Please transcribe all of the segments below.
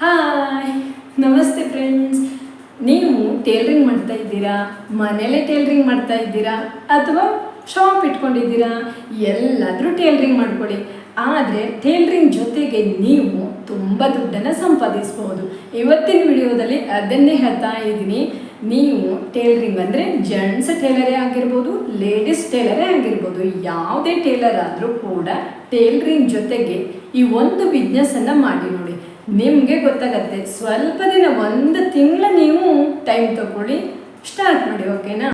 Hi ನಮಸ್ತೆ friends ನೀವು tailoring ಮಾಡ್ತಾ ಇದ್ದೀರಾ? ಮನೇಲೆ ಟೇಲ್ರಿಂಗ್ ಮಾಡ್ತಾ ಇದ್ದೀರಾ? ಅಥವಾ ಶಾಪ್ ಇಟ್ಕೊಂಡಿದ್ದೀರಾ? ಎಲ್ಲಾದರೂ ಟೇಲ್ರಿಂಗ್ ಮಾಡ್ಕೊಳ್ಳಿ ಆದರೆ ಟೇಲ್ರಿಂಗ್ ಜೊತೆಗೆ ನೀವು ತುಂಬ ದುಡ್ಡನ್ನು ಸಂಪಾದಿಸ್ಬೋದು ಇವತ್ತಿನ ವಿಡಿಯೋದಲ್ಲಿ ಅದನ್ನೇ ಹೇಳ್ತಾ ಇದ್ದೀನಿ. ನೀವು ಟೇಲರಿಂಗ್ ಅಂದರೆ ಜೆಂಟ್ಸ್ ಟೇಲರೇ ಆಗಿರ್ಬೋದು ಲೇಡೀಸ್ ಟೇಲರೇ ಆಗಿರ್ಬೋದು, ಯಾವುದೇ ಟೇಲರ್ ಆದರೂ ಕೂಡ ಟೇಲ್ರಿಂಗ್ ಜೊತೆಗೆ ಈ ಒಂದು ಬಿಸ್ನೆಸ್ಸನ್ನು ಮಾಡಿ ನೋಡಿ. ನಿಮಗೆ ಗೊತ್ತಾಗತ್ತೆ. ಸ್ವಲ್ಪ ದಿನ ಒಂದು ತಿಂಗಳ ನೀವು ಟೈಮ್ ತಗೊಳ್ಳಿ. ಸ್ಟಾರ್ಟ್ ಮಾಡಿ ಓಕೆನಾ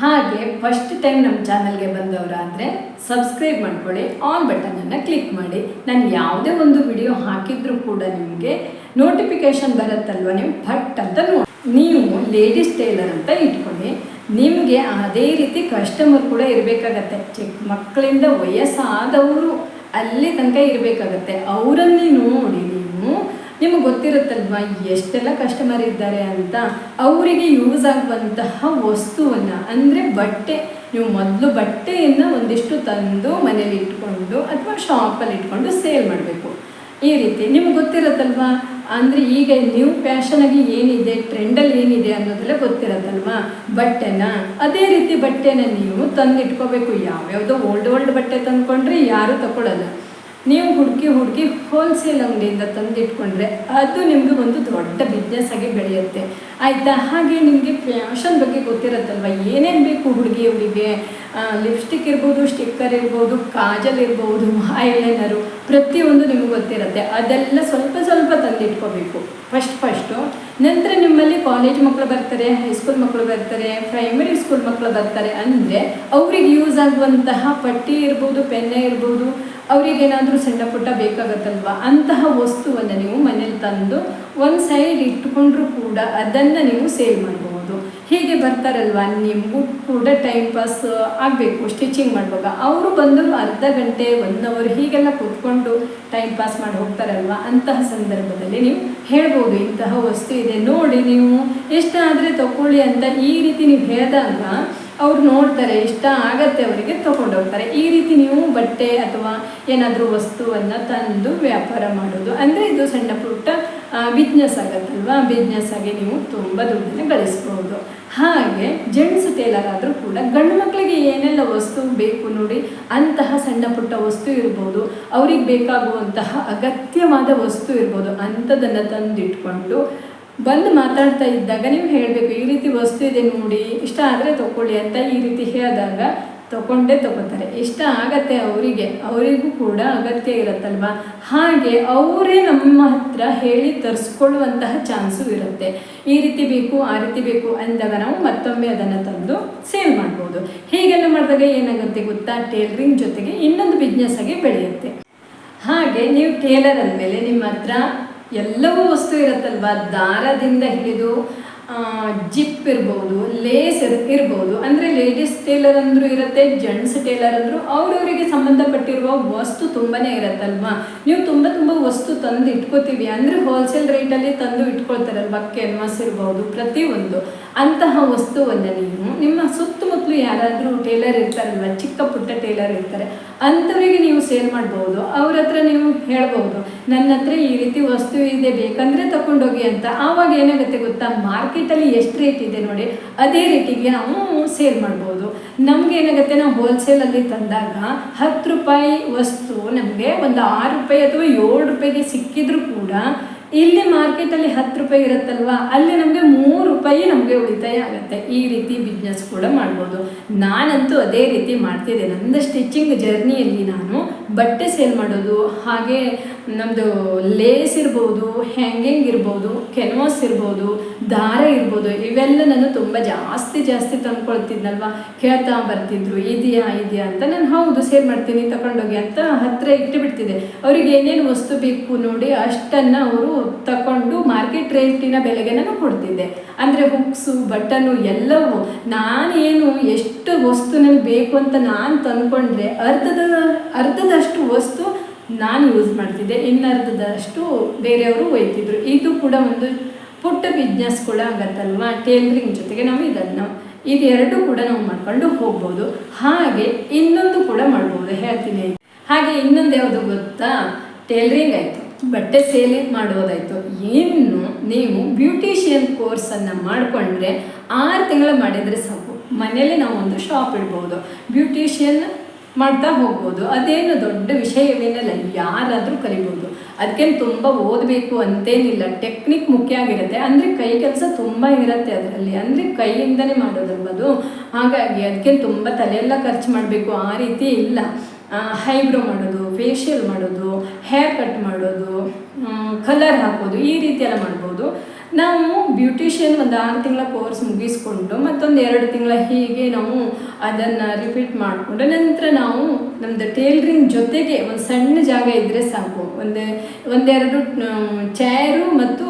ಹಾಗೆ ಫಸ್ಟ್ ಟೈಮ್ ನಮ್ಮ ಚಾನಲ್ಗೆ ಬಂದವರಾದರೆ ಸಬ್ಸ್ಕ್ರೈಬ್ ಮಾಡ್ಕೊಳ್ಳಿ ಆಲ್ ಬಟನನ್ನು ಕ್ಲಿಕ್ ಮಾಡಿ. ನಾನು ಯಾವುದೇ ಒಂದು ವಿಡಿಯೋ ಹಾಕಿದರೂ ಕೂಡ ನಿಮಗೆ ನೋಟಿಫಿಕೇಶನ್ ಬರುತ್ತಲ್ವ ನೀವು? ಭಟ್ ಅಂತ ನೋಡಿ ನೀವು ಲೇಡೀಸ್ ಟೈಲರ್ ಅಂತ ಇಟ್ಕೊಳ್ಳಿ. ನಿಮಗೆ ಅದೇ ರೀತಿ ಕಸ್ಟಮರ್ ಕೂಡ ಇರಬೇಕಾಗತ್ತೆ. ಚಿಕ್ಕ ಮಕ್ಕಳಿಂದ ವಯಸ್ಸಾದವರು ಅಲ್ಲಿ ತನಕ ಇರಬೇಕಾಗತ್ತೆ. ಅವರನ್ನೇ ನೋಡಿ ನೀವು ನಿಮಗೆ ಗೊತ್ತಿರುತ್ತಲ್ವಾ ಎಷ್ಟೆಲ್ಲ ಕಸ್ಟಮರ್ ಇದ್ದಾರೆ ಅಂತ? ಅವರಿಗೆ ಯೂಸ್ ಆಗುವಂತಹ ವಸ್ತುವನ್ನು, ಅಂದರೆ ಬಟ್ಟೆ, ನೀವು ಮೊದಲು ಬಟ್ಟೆಯನ್ನು ಒಂದಿಷ್ಟು ತಂದು ಮನೇಲಿ ಇಟ್ಕೊಂಡು ಅಥವಾ ಶಾಪಲ್ಲಿ ಇಟ್ಕೊಂಡು ಸೇಲ್ ಮಾಡಬೇಕು. ಈ ರೀತಿ, ನಿಮ್ಗೆ ಗೊತ್ತಿರುತ್ತಲ್ವಾ? ಅಂದರೆ ಈಗ ನ್ಯೂ ಫ್ಯಾಷನಾಗಿ ಏನಿದೆ ಟ್ರೆಂಡಲ್ಲಿ ಏನಿದೆ ಅನ್ನೋದೆಲ್ಲ ಗೊತ್ತಿರತ್ತಲ್ವಾ? ಬಟ್ಟೆನ, ಅದೇ ರೀತಿ ಬಟ್ಟೆನ ನೀವು ತಂದಿಟ್ಕೋಬೇಕು. ಯಾವ್ಯಾವುದೋ ಓಲ್ಡ್ ಓಲ್ಡ್ ಬಟ್ಟೆ ತಂದ್ಕೊಂಡ್ರೆ ಯಾರೂ ತಗೊಳ್ಳಲ್ಲ ನೀವು ಹುಡುಕಿ ಹುಡುಕಿ ಹೋಲ್ಸೇಲ್ ಅಂಗಡಿಯಿಂದ ತಂದಿಟ್ಕೊಂಡ್ರೆ ಅದು ನಿಮಗೆ ಒಂದು ದೊಡ್ಡ ಬಿಸ್ನೆಸ್ ಆಗಿ ಬೆಳೆಯುತ್ತೆ. ಆಯಿತಾ? ಹಾಗೆ ನಿಮಗೆ ಫ್ಯಾಷನ್ ಬಗ್ಗೆ ಗೊತ್ತಿರುತ್ತಲ್ವ? ಏನೇನು ಬೇಕು ಹುಡುಗಿಯವರಿಗೆ? ಲಿಪ್ಸ್ಟಿಕ್ ಇರ್ಬೋದು ಸ್ಟಿಕ್ಕರ್ ಇರ್ಬೋದು, ಕಾಜಲ್ ಇರ್ಬೋದು ಐಲೈನರು ಪ್ರತಿಯೊಂದು ನಿಮಗೆ ಗೊತ್ತಿರುತ್ತೆ. ಅದೆಲ್ಲ ಸ್ವಲ್ಪ ಸ್ವಲ್ಪ ತಂದಿಟ್ಕೋಬೇಕು. ಫಸ್ಟ್ ಫಸ್ಟು ನಂತರ ನಿಮ್ಮಲ್ಲಿ ಕಾಲೇಜ್ ಮಕ್ಕಳು ಬರ್ತಾರೆ ಹೈಸ್ಕೂಲ್ ಮಕ್ಕಳು ಬರ್ತಾರೆ ಪ್ರೈಮರಿ ಸ್ಕೂಲ್ ಮಕ್ಕಳು ಬರ್ತಾರೆ ಅಂದರೆ ಅವ್ರಿಗೆ ಯೂಸ್ ಆಗುವಂತಹ ಪಟ್ಟಿ ಇರ್ಬೋದು, ಪೆನ್ನೆ ಇರ್ಬೋದು ಅವರಿಗೇನಾದರೂ ಸಣ್ಣ ಪುಟ್ಟ ಬೇಕಾಗತ್ತಲ್ವ? ಅಂತಹ ವಸ್ತುವನ್ನು ನೀವು ಮನೇಲಿ ತಂದು ಒಂದು ಸೈಡ್ ಇಟ್ಟುಕೊಂಡ್ರೂ ಕೂಡ ಅದನ್ನು ನೀವು ಸೇಲ್ ಮಾಡ್ಬೋದು. ಹೀಗೆ ಬರ್ತಾರಲ್ವ? ನಿಮಗೂ ಕೂಡ ಟೈಮ್ ಪಾಸ್ ಆಗಬೇಕು ಸ್ಟಿಚಿಂಗ್ ಮಾಡುವಾಗ. ಅವರು ಬಂದರು ಅರ್ಧ ಗಂಟೆ ಒನ್ ಅವರ್ ಹೀಗೆಲ್ಲ ಕೂತ್ಕೊಂಡು ಟೈಮ್ ಪಾಸ್ ಮಾಡಿ ಹೋಗ್ತಾರಲ್ವ? ಅಂತಹ ಸಂದರ್ಭದಲ್ಲಿ ನೀವು ಹೇಳ್ಬೋದು, ಇಂತಹ ವಸ್ತು ಇದೆ. ನೋಡಿ ನೀವು ಎಷ್ಟಾದರೆ ತಗೊಳ್ಳಿ ಅಂತ ಈ ರೀತಿ ನೀವು ಹೇಳಿದಾಗ ಅವ್ರು ನೋಡ್ತಾರೆ, ಇಷ್ಟ ಆಗತ್ತೆ ಅವರಿಗೆ ತಗೊಂಡು ಹೋಗ್ತಾರೆ. ಈ ರೀತಿ ನೀವು ಬಟ್ಟೆ ಅಥವಾ ಏನಾದರೂ ವಸ್ತುವನ್ನು ತಂದು ವ್ಯಾಪಾರ ಮಾಡೋದು ಅಂದರೆ ಇದು ಸಣ್ಣ ಪುಟ್ಟ ಬಿಸ್ನೆಸ್ ಆಗುತ್ತಲ್ವಾ? ಬಿಸ್ನೆಸ್ ಆಗಿ ನೀವು ತುಂಬ ದುಡ್ಡನ್ನು ಗಳಿಸ್ಬೋದು. ಹಾಗೆ ಜೆಂಟ್ಸ್ ಟೇಲರ್ ಆದರೂ ಕೂಡ ಗಂಡು ಮಕ್ಕಳಿಗೆ ಏನೆಲ್ಲ ವಸ್ತು ಬೇಕು ನೋಡಿ, ಅಂತಹ ಸಣ್ಣ ಪುಟ್ಟ ವಸ್ತು ಇರ್ಬೋದು. ಅವ್ರಿಗೆ ಬೇಕಾಗುವಂತಹ ಅಗತ್ಯವಾದ ವಸ್ತು ಇರ್ಬೋದು. ಅಂಥದ್ದನ್ನು ತಂದಿಟ್ಕೊಂಡು ಬಂದು ಮಾತಾಡ್ತಾ ಇದ್ದಾಗ ನೀವು ಹೇಳಬೇಕು, ಈ ರೀತಿ ವಸ್ತು ಇದೆ ನೋಡಿ, ಇಷ್ಟ ಆದರೆ ತಗೊಳ್ಳಿ ಅಂತ ಈ ರೀತಿ ಹೇಳಿದಾಗ ತಗೊಂಡೇ ತಗೋತಾರೆ. ಇಷ್ಟ ಆಗತ್ತೆ ಅವರಿಗೆ, ಅವರಿಗೂ ಕೂಡ ಅಗತ್ಯ ಇರುತ್ತಲ್ವ? ಹಾಗೆ ಅವರೇ ನಮ್ಮ ಹತ್ರ ಹೇಳಿ ತರಿಸ್ಕೊಳ್ಳುವಂತಹ ಚಾನ್ಸು ಇರುತ್ತೆ. ಈ ರೀತಿ ಬೇಕು, ಆ ರೀತಿ ಬೇಕು ಅಂದಾಗ ನಾವು ಮತ್ತೊಮ್ಮೆ ಅದನ್ನು ತಂದು ಸೇಲ್ ಮಾಡ್ಬೋದು. ಹೀಗೆಲ್ಲ ಮಾಡಿದಾಗ ಏನಾಗುತ್ತೆ ಗೊತ್ತಾ? ಟೇಲರಿಂಗ್ ಜೊತೆಗೆ ಇನ್ನೊಂದು ಬಿಸ್ನೆಸ್ ಆಗಿ ಬೆಳೆಯುತ್ತೆ. ಹಾಗೆ ನೀವು ಟೇಲರ್ ಅಂದಮೇಲೆ ನಿಮ್ಮ ಹತ್ರ ಎಲ್ಲವೂ ವಸ್ತು ಇರುತ್ತಲ್ವ? ದಾರದಿಂದ ಹಿಡಿದು ಜಿಪ್ ಇರ್ಬೋದು, ಲೇಸ್ ಇರ್, ಇರ್ಬೋದು. ಅಂದರೆ ಲೇಡೀಸ್ ಟೇಲರ್ ಅಂದರೂ ಇರುತ್ತೆ, ಜೆಂಟ್ಸ್ ಟೇಲರ್ ಅಂದರೂ ಅವ್ರವರಿಗೆ ಸಂಬಂಧಪಟ್ಟಿರುವ ವಸ್ತು ತುಂಬಾ ಇರುತ್ತಲ್ವಾ? ನೀವು ತುಂಬ ತುಂಬ ವಸ್ತು ತಂದು ಇಟ್ಕೋತೀವಿ. ಅಂದರೆ ಹೋಲ್ಸೇಲ್ ರೇಟಲ್ಲಿ ತಂದು ಇಟ್ಕೊಳ್ತಾರಲ್ವ? ಕೆನ್ವಾಸ್ ಇರ್ಬೋದು, ಪ್ರತಿಯೊಂದು. ಅಂತಹ ವಸ್ತುವನ್ನು ನೀವು, ನಿಮ್ಮ ಸುತ್ತಮುತ್ತಲು ಯಾರಾದರೂ ಟೇಲರ್ ಇರ್ತಾರಲ್ವ, ಚಿಕ್ಕ ಪುಟ್ಟ ಟೇಲರ್ ಇರ್ತಾರೆ, ಅಂಥವರಿಗೆ ನೀವು ಸೇಲ್ ಮಾಡ್ಬೋದು, ಅವ್ರ ಹತ್ರ ನೀವು ಹೇಳ್ಬೋದು, ನನ್ನ ಹತ್ರ ಈ ರೀತಿ ವಸ್ತು ಇದೆ, ಬೇಕಂದರೆ ತಗೊಂಡೋಗಿ ಅಂತ. ಆವಾಗ ಏನಾಗುತ್ತೆ ಗೊತ್ತಾ? ಮಾರ್ಕೆಟಲ್ಲಿ ಎಷ್ಟು ರೇಟ್ ಇದೆ ನೋಡಿ, ಅದೇ ರೇಟಿಗೆ ನಾವು ಸೇಲ್ ಮಾಡ್ಬೋದು. ನಮ್ಗೆ ಏನಾಗುತ್ತೆ, ನಾವು ಹೋಲ್ಸೇಲಲ್ಲಿ ತಂದಾಗ ಹತ್ತು ರೂಪಾಯಿ ವಸ್ತು ನಮಗೆ ಒಂದು ಆರು ರೂಪಾಯಿ ಅಥವಾ ಏಳು ರೂಪಾಯಿಗೆ ಸಿಕ್ಕಿದ್ರು ಕೂಡ ಇಲ್ಲಿ ಮಾರ್ಕೆಟಲ್ಲಿ ಹತ್ತು ರೂಪಾಯಿ ಇರುತ್ತಲ್ವಾ? ಅಲ್ಲಿ ನಮಗೆ ಮೂರು ರೂಪಾಯಿ ನಮಗೆ ಉಳಿತಾಯ ಆಗುತ್ತೆ. ಈ ರೀತಿ ಬಿಸ್ನೆಸ್ ಕೂಡ ಮಾಡ್ಬೋದು. ನಾನಂತೂ ಅದೇ ರೀತಿ ಮಾಡ್ತಿದ್ದೆ. ನಂದು ಸ್ಟಿಚಿಂಗ್ ಜರ್ನಿಯಲ್ಲಿ ನಾನು ಬಟ್ಟೆ ಸೇಲ್ ಮಾಡೋದು, ಹಾಗೆ ನಮ್ಮದು ಲೇಸ್ ಇರ್ಬೋದು ಹ್ಯಾಂಗಿಂಗ್ ಇರ್ಬೋದು ಕೆನ್ವಾಸ್ ಇರ್ಬೋದು, ದಾರ ಇರ್ಬೋದು, ಇವೆಲ್ಲ ನಾನು ತುಂಬ ಜಾಸ್ತಿ ಜಾಸ್ತಿ ತಂದ್ಕೊಳ್ತಿದ್ನಲ್ವ? ಕೇಳ್ತಾ ಬರ್ತಿದ್ರು, ಇದೆಯಾ ಇದೆಯಾ ಅಂತ ನಾನು ಹೌದು ಸೇಲ್ ಮಾಡ್ತೀನಿ, ತಗೊಂಡೋಗಿ ಅಂತ ಹತ್ತಿರ ಇಟ್ಟು ಬಿಡ್ತಿದ್ದೆ ಅವ್ರಿಗೆ ಏನೇನು ವಸ್ತು ಬೇಕು ನೋಡಿ ಅಷ್ಟನ್ನು ಅವರು ತಗೊಂಡು ಮಾರ್ಕೆಟ್ ರೇಟಿನ ಬೆಲೆಗೆ ನಾನು ಕೊಡ್ತಿದ್ದೆ. ಅಂದರೆ ಹುಕ್ಸು ಬಟನು ಎಲ್ಲವೂ. ನಾನೇನು ಎಷ್ಟು ವಸ್ತು ನನಗೆ ಬೇಕು ಅಂತ ನಾನು ತಂದ್ಕೊಂಡ್ರೆ ಅರ್ಧದ ಅರ್ಧದಷ್ಟು ವಸ್ತು ನಾನು ಯೂಸ್ ಮಾಡ್ತಿದ್ದೆ. ಇನ್ನರ್ಧದಷ್ಟು ಬೇರೆಯವರು ಒಯ್ತಿದ್ರು. ಇದು ಕೂಡ ಒಂದು ಪುಟ್ಟ ಬಿಸ್ನೆಸ್ ಕೂಡ ಆಗತ್ತಲ್ವಾ ಟೇಲರಿಂಗ್ ಜೊತೆಗೆ ನಾವು ಇದನ್ನು, ಇದೆರಡು ಕೂಡ ನಾವು ಮಾಡ್ಕೊಂಡು ಹೋಗ್ಬೋದು. ಹಾಗೆ ಇನ್ನೊಂದು ಕೂಡ ಮಾಡ್ಬೋದು. ಹೇಳ್ತೀನಿ. ಹಾಗೆ ಇನ್ನೊಂದು ಯಾವುದು ಗೊತ್ತಾ? ಟೇಲರಿಂಗ್ ಆಯಿತು. ಬಟ್ಟೆ ಸೇಲ್ ಮಾಡೋದಾಯಿತು ಇನ್ನು ನೀವು ಬ್ಯೂಟಿಷಿಯನ್ ಕೋರ್ಸನ್ನು ಮಾಡಿಕೊಂಡ್ರೆ ಆರು ತಿಂಗಳು ಮಾಡಿದರೆ ಸಾಕು. ಮನೆಯಲ್ಲಿ ನಾವು ಒಂದು ಶಾಪ್ ಇಡ್ಬೋದು. ಬ್ಯೂಟಿಷಿಯನ್ ಮಾಡ್ತಾ ಹೋಗ್ಬೋದು. ಅದೇನು ದೊಡ್ಡ ವಿಷಯವೇನಲ್ಲ, ಯಾರಾದರೂ ಕಲಿಬೋದು. ಅದಕ್ಕೇನು ತುಂಬ ಓದಬೇಕು ಅಂತೇನಿಲ್ಲ. ಟೆಕ್ನಿಕ್ ಮುಖ್ಯ ಆಗಿರುತ್ತೆ. ಅಂದರೆ ಕೈ ಕೆಲಸ ತುಂಬ ಇರುತ್ತೆ ಅದರಲ್ಲಿ. ಅಂದರೆ ಕೈಯಿಂದನೇ ಮಾಡೋದಲ್ವದು ಹಾಗಾಗಿ ಅದಕ್ಕೇನು ತುಂಬ ತಲೆಯೆಲ್ಲ ಖರ್ಚು ಮಾಡಬೇಕು. ಆ ರೀತಿ ಇಲ್ಲ. ಹೈಬ್ರೋ ಮಾಡೋದು ಫೇಶಿಯಲ್ ಮಾಡೋದು ಹೇರ್ ಕಟ್ ಮಾಡೋದು ಕಲರ್ ಹಾಕೋದು, ಈ ರೀತಿಯೆಲ್ಲ ಮಾಡ್ಬೋದು. ನಾವು ಬ್ಯೂಟಿಷಿಯನ್ ಒಂದು ಆರು ತಿಂಗಳ ಕೋರ್ಸ್ ಮುಗಿಸ್ಕೊಂಡು ಮತ್ತೊಂದು ಎರಡು ತಿಂಗಳ ಹೀಗೆ ನಾವು ಅದನ್ನು ರಿಪೀಟ್ ಮಾಡಿಕೊಂಡು ನಂತರ ನಾವು ನಮ್ಮದು ಟೇಲ್ರಿಂಗ್ ಜೊತೆಗೆ ಒಂದು ಸಣ್ಣ ಜಾಗ ಇದ್ದರೆ ಸಾಕು. ಒಂದು, ಒಂದೆರಡು ಚೇರು ಮತ್ತು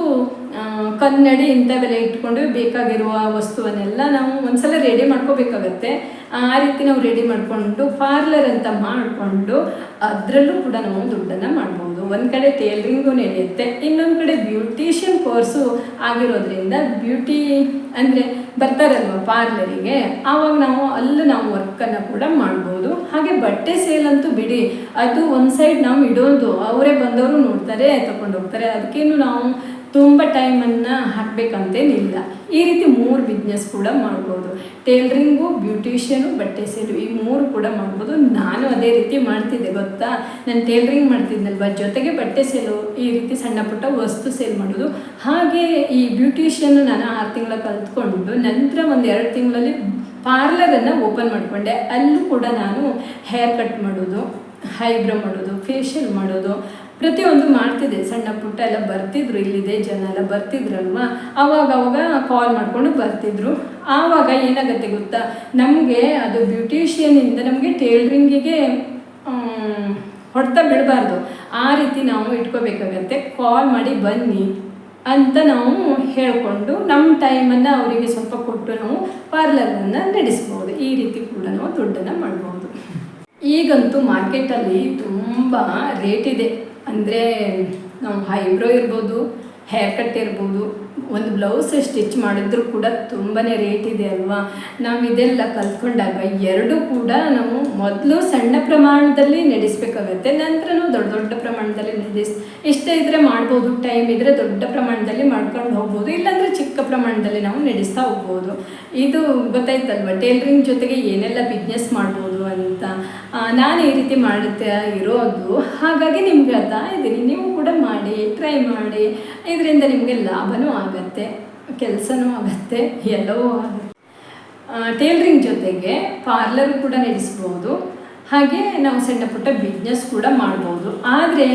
ಕನ್ನಡಿ ಇಂಥವೆಲ್ಲ ಇಟ್ಕೊಂಡು ಬೇಕಾಗಿರುವ ವಸ್ತುವನ್ನೆಲ್ಲ ನಾವು ಒಂದ್ಸಲ ರೆಡಿ ಮಾಡ್ಕೋಬೇಕಾಗತ್ತೆ. ಆ ರೀತಿ ನಾವು ರೆಡಿ ಮಾಡಿಕೊಂಡು ಪಾರ್ಲರ್ ಅಂತ ಮಾಡಿಕೊಂಡು ಅದರಲ್ಲೂ ಕೂಡ ನಾವು ದುಡ್ಡನ್ನು ಮಾಡ್ಬೋದು. ಒಂದು ಕಡೆ ಟೇಲ್ರಿಂಗು ನಡೆಯುತ್ತೆ ಇನ್ನೊಂದು ಕಡೆ ಬ್ಯೂಟಿಷಿಯನ್ ಕೋರ್ಸು ಆಗಿರೋದ್ರಿಂದ ಬ್ಯೂಟಿ ಅಂದರೆ ಬರ್ತಾರಲ್ವ ಪಾರ್ಲರಿಗೆ ಆವಾಗ ನಾವು ಅಲ್ಲಿ ನಾವು ವರ್ಕನ್ನು ಕೂಡ ಮಾಡ್ಬೋದು. ಹಾಗೆ ಬಟ್ಟೆ ಸೇಲ್ ಅಂತೂ ಬಿಡಿ, ಅದು ಒಂದು ಸೈಡ್ ನಾವು ಇಡೋದು, ಅವರೇ ಬಂದವರು ನೋಡ್ತಾರೆ ತಗೊಂಡು ಹೋಗ್ತಾರೆ. ಅದಕ್ಕೇನು ನಾವು ತುಂಬ ಟೈಮನ್ನು ಹಾಕಬೇಕಂತೇನಿಲ್ಲ ಈ ರೀತಿ ಮೂರು ಬಿಸ್ನೆಸ್ ಕೂಡ ಮಾಡ್ಬೋದು. ಟೇಲ್ರಿಂಗು ಬ್ಯೂಟಿಷಿಯನು ಬಟ್ಟೆ ಸೇಲು ಈ ಮೂರು ಕೂಡ ಮಾಡ್ಬೋದು. ನಾನು ಅದೇ ರೀತಿ ಮಾಡ್ತಿದ್ದೆ, ಗೊತ್ತಾ? ನಾನು ಟೇಲ್ರಿಂಗ್ ಮಾಡ್ತಿದ್ನಲ್ವ? ಜೊತೆಗೆ ಬಟ್ಟೆ ಸೇಲು ಈ ರೀತಿ ಸಣ್ಣ ಪುಟ್ಟ ವಸ್ತು ಸೇಲ್ ಮಾಡೋದು. ಹಾಗೆ ಈ ಬ್ಯೂಟಿಷಿಯನ್ ನಾನು ಆರು ತಿಂಗಳ ಕಲ್ತ್ಕೊಂಡು ನಂತರ ಒಂದು ಎರಡು ತಿಂಗಳಲ್ಲಿ ಪಾರ್ಲರನ್ನು ಓಪನ್ ಮಾಡಿಕೊಂಡೆ. ಅಲ್ಲೂ ಕೂಡ ನಾನು ಹೇರ್ ಕಟ್ ಮಾಡೋದು ಹೈಬ್ರೋ ಮಾಡೋದು ಫೇಶಿಯಲ್ ಮಾಡೋದು ಪ್ರತಿಯೊಂದು ಮಾಡ್ತಿದ್ದೆ. ಸಣ್ಣ ಪುಟ್ಟ ಎಲ್ಲ ಬರ್ತಿದ್ರು, ಇಲ್ಲಿದೆ ಜನ ಎಲ್ಲ ಬರ್ತಿದ್ರಲ್ವ? ಅವಾಗ ಅವಾಗ ಕಾಲ್ ಮಾಡಿಕೊಂಡು ಬರ್ತಿದ್ರು. ಆವಾಗ ಏನಾಗುತ್ತೆ ಗೊತ್ತಾ? ನಮಗೆ ಅದು ಬ್ಯೂಟಿಷಿಯನಿಂದ ನಮಗೆ ಟೇಲ್ರಿಂಗಿಗೆ ಹೊಡೆತ ಬಿಡಬಾರ್ದು. ಆ ರೀತಿ ನಾವು ಇಟ್ಕೋಬೇಕಾಗತ್ತೆ. ಕಾಲ್ ಮಾಡಿ ಬನ್ನಿ ಅಂತ ನಾವು ಹೇಳಿಕೊಂಡು ನಮ್ಮ ಟೈಮನ್ನು ಅವರಿಗೆ ಸ್ವಲ್ಪ ಕೊಟ್ಟು ನಾವು ಪಾರ್ಲರನ್ನು ನಡೆಸ್ಬೋದು. ಈ ರೀತಿ ಕೂಡ ನಾವು ದುಡ್ಡನ್ನು ಮಾಡ್ಬೋದು. ಈಗಂತೂ ಮಾರ್ಕೆಟಲ್ಲಿ ತುಂಬ ರೇಟ್ ಇದೆ. ಅಂದರೆ ನಾವು ಹೈಬ್ರೋ ಇರ್ಬೋದು ಹೇರ್ ಕಟ್ ಇರ್ಬೋದು ಒಂದು ಬ್ಲೌಸ್ ಸ್ಟಿಚ್ ಮಾಡಿದ್ರು ಕೂಡ ತುಂಬಾ ರೇಟ್ ಇದೆ ಅಲ್ವಾ? ನಾವು ಇದೆಲ್ಲ ಕಲ್ತ್ಕೊಂಡಾಗ ಎರಡೂ ಕೂಡ ನಾವು ಮೊದಲು ಸಣ್ಣ ಪ್ರಮಾಣದಲ್ಲಿ ನಡೆಸಬೇಕಾಗತ್ತೆ, ನಂತರ ನಾವು ದೊಡ್ಡ ದೊಡ್ಡ ಪ್ರಮಾಣದಲ್ಲಿ ನಡೆಸ್, ಇಷ್ಟೇ ಇದ್ದರೆ ಮಾಡ್ಬೋದು ಟೈಮ್ ಇದ್ದರೆ ದೊಡ್ಡ ಪ್ರಮಾಣದಲ್ಲಿ ಮಾಡ್ಕೊಂಡು ಹೋಗ್ಬೋದು, ಇಲ್ಲಾಂದ್ರೆ ಚಿಕ್ಕ ಪ್ರಮಾಣದಲ್ಲಿ ನಾವು ನಡೆಸ್ತಾ ಹೋಗ್ಬೋದು. ಇದು ಗೊತ್ತಾಯ್ತಲ್ವ? ಟೇಲ್ರಿಂಗ್ ಜೊತೆಗೆ ಏನೆಲ್ಲ ಬಿಸ್ನೆಸ್ ಮಾಡ್ಬೋದು ಅಂತ. ನಾನು ಈ ರೀತಿ ಮಾಡುತ್ತಾ ಇರೋದು. ಹಾಗಾಗಿ ನಿಮ್ಗೆ ಹೇಳ್ತಾ ಇದ್ದೀನಿ ನೀವು ಕೂಡ ಮಾಡಿ ಟ್ರೈ ಮಾಡಿ. ಇದರಿಂದ ನಿಮಗೆ ಲಾಭನೂ ಆಗತ್ತೆ, ಕೆಲಸನೂ ಆಗತ್ತೆ, ಎಲ್ಲವೂ ಆಗುತ್ತೆ. ಟೇಲರಿಂಗ್ ಜೊತೆಗೆ ಪಾರ್ಲರ್ ಕೂಡ ನಡೆಸ್ಬೋದು. ಹಾಗೆ ನಾವು ಸಣ್ಣ ಪುಟ್ಟ ಬಿಸ್ನೆಸ್ ಕೂಡ ಮಾಡ್ಬೋದು. ಆದರೆ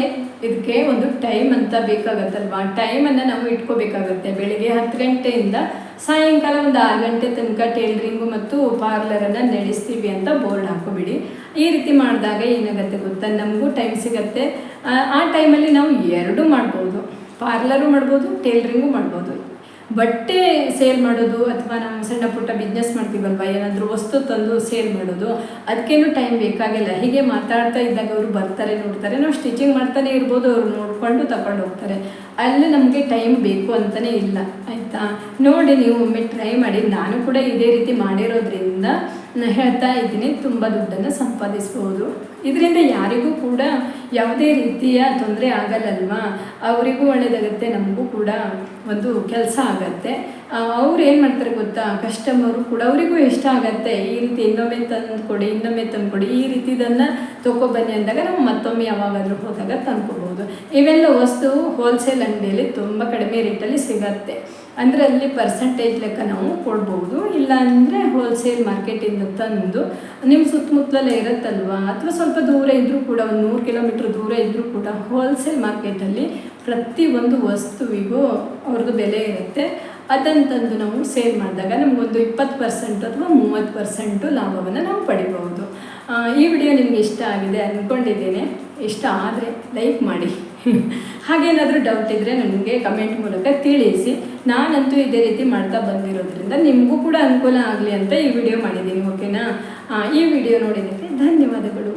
ಇದಕ್ಕೆ ಒಂದು ಟೈಮ್ ಅಂತ ಬೇಕಾಗತ್ತಲ್ವಾ? ಟೈಮನ್ನು ನಾವು ಇಟ್ಕೋಬೇಕಾಗತ್ತೆ. ಬೆಳಿಗ್ಗೆ ಹತ್ತು ಗಂಟೆಯಿಂದ ಸಾಯಂಕಾಲ ಒಂದು ಆರು ಗಂಟೆ ತನಕ ಟೇಲ್ರಿಂಗು ಮತ್ತು ಪಾರ್ಲರನ್ನು ನಡೆಸ್ತೀವಿ ಅಂತ ಬೋರ್ಡ್ ಹಾಕೋಬಿಡಿ ಈ ರೀತಿ ಮಾಡಿದಾಗ ಏನಾಗುತ್ತೆ ಗೊತ್ತಾ? ನಮಗೂ ಟೈಮ್ ಸಿಗತ್ತೆ. ಆ- ಟೈಮಲ್ಲಿ ನಾವು ಎರಡೂ ಮಾಡ್ಬೋದು. ಪಾರ್ಲರು ಮಾಡ್ಬೋದು ಟೇಲ್ರಿಂಗು ಮಾಡ್ಬೋದು. ಬಟ್ಟೆ ಸೇಲ್ ಮಾಡೋದು ಅಥವಾ ನಾವು ಸಣ್ಣ ಪುಟ್ಟ ಬಿಸ್ನೆಸ್ ಮಾಡ್ತೀವಲ್ವ? ಏನಾದರೂ ವಸ್ತು ತಂದು ಸೇಲ್ ಮಾಡೋದು ಅದಕ್ಕೇನು ಟೈಮ್ ಬೇಕಾಗಿಲ್ಲ. ಹೀಗೆ ಮಾತಾಡ್ತಾ ಇದ್ದಾಗ ಅವರು ಬರ್ತಾರೆ, ನೋಡ್ತಾರೆ. ನಾವು ಸ್ಟಿಚಿಂಗ್ ಮಾಡ್ತಾನೆ ಇರ್ಬೋದು, ಅವ್ರು ನೋಡಿಕೊಂಡು ತಗೊಂಡು ಹೋಗ್ತಾರೆ. ಅಲ್ಲಿ ನಮಗೆ ಟೈಮ್ ಬೇಕು ಅಂತಲೇ ಇಲ್ಲ. ಆಯಿತಾ? ನೋಡಿ, ನೀವು ಒಮ್ಮೆ ಟ್ರೈ ಮಾಡಿ. ನಾನು ಕೂಡ ಇದೇ ರೀತಿ ಮಾಡಿರೋದ್ರಿಂದ ಹೇಳ್ತಾ ಇದ್ದೀನಿ, ತುಂಬ ದುಡ್ಡನ್ನು ಸಂಪಾದಿಸ್ಬೋದು. ಇದರಿಂದ ಯಾರಿಗೂ ಕೂಡ ಯಾವುದೇ ರೀತಿಯ ತೊಂದರೆ ಆಗಲ್ಲಲ್ವಾ? ಅವರಿಗೂ ಒಳ್ಳೆಯದಾಗತ್ತೆ ನಮಗೂ ಕೂಡ ಒಂದು ಕೆಲಸ ಆಗತ್ತೆ. ಅವ್ರು ಏನು ಮಾಡ್ತಾರೆ ಗೊತ್ತಾ? ಕಸ್ಟಮರು ಕೂಡ ಅವರಿಗೂ ಇಷ್ಟ ಆಗತ್ತೆ. ಈ ರೀತಿ ಇನ್ನೊಮ್ಮೆ ತಂದು ಕೊಡಿ ಇನ್ನೊಮ್ಮೆ ತಂದು ಕೊಡಿ ಈ ರೀತಿದನ್ನು ತೊಗೊಬನ್ನಿ ಅಂದಾಗ ನಾವು ಮತ್ತೊಮ್ಮೆ ಯಾವಾಗಾದರೂ ಹೋದಾಗ ತಂದ್ಕೊಬೋದು. ಇವೆಲ್ಲ ವಸ್ತು ಹೋಲ್ಸೇಲ್ ಅಂಗಡಿಯಲ್ಲಿ ತುಂಬ ಕಡಿಮೆ ರೇಟಲ್ಲಿ ಸಿಗತ್ತೆ. ಅಂದರೆ ಅಲ್ಲಿ ಪರ್ಸೆಂಟೇಜ್ ಲೆಕ್ಕ ನಾವು ಕೊಡ್ಬೋದು. ಇಲ್ಲ ಅಂದರೆ ಹೋಲ್ಸೇಲ್ ಮಾರ್ಕೆಟಿಂದ ತಂದು ನಿಮ್ಮ ಸುತ್ತಮುತ್ತಲೇ ಇರುತ್ತಲ್ವಾ? ಅಥವಾ ಸ್ವಲ್ಪ ದೂರ ಇದ್ದರೂ ಕೂಡ ಒಂದು ನೂರು ಕಿಲೋಮೀಟ್ರ್ ದೂರ ಇದ್ದರೂ ಕೂಡ ಹೋಲ್ಸೇಲ್ ಮಾರ್ಕೆಟಲ್ಲಿ ಪ್ರತಿ ಒಂದು ವಸ್ತುವಿಗೂ ಅವ್ರದ್ದು ಬೆಲೆ ಇರುತ್ತೆ. ಅದನ್ನು ತಂದು ನಾವು ಸೇಲ್ ಮಾಡಿದಾಗ ನಮಗೊಂದು ಇಪ್ಪತ್ತು ಪರ್ಸೆಂಟ್ ಅಥವಾ ಮೂವತ್ತು ಪರ್ಸೆಂಟು ಲಾಭವನ್ನು ನಾವು ಪಡಿಬಹುದು. ಈ ವಿಡಿಯೋ ನಿಮಗೆ ಇಷ್ಟ ಆಗಿದೆ ಅಂದ್ಕೊಂಡಿದ್ದೇನೆ ಇಷ್ಟ ಆದರೆ ಲೈಕ್ ಮಾಡಿ. ಹಾಗೇನಾದರೂ ಡೌಟ್ ಇದ್ದರೆ ನನಗೆ ಕಮೆಂಟ್ ಮೂಲಕ ತಿಳಿಸಿ. ನಾನಂತೂ ಇದೇ ರೀತಿ ಮಾಡ್ತಾ ಬಂದಿರೋದ್ರಿಂದ ನಿಮಗೂ ಕೂಡ ಅನುಕೂಲ ಆಗಲಿ ಅಂತ ಈ ವಿಡಿಯೋ ಮಾಡಿದ್ದೀನಿ ಓಕೆನಾ ಈ ವಿಡಿಯೋ ನೋಡಿದ್ದಕ್ಕೆ ಧನ್ಯವಾದಗಳು.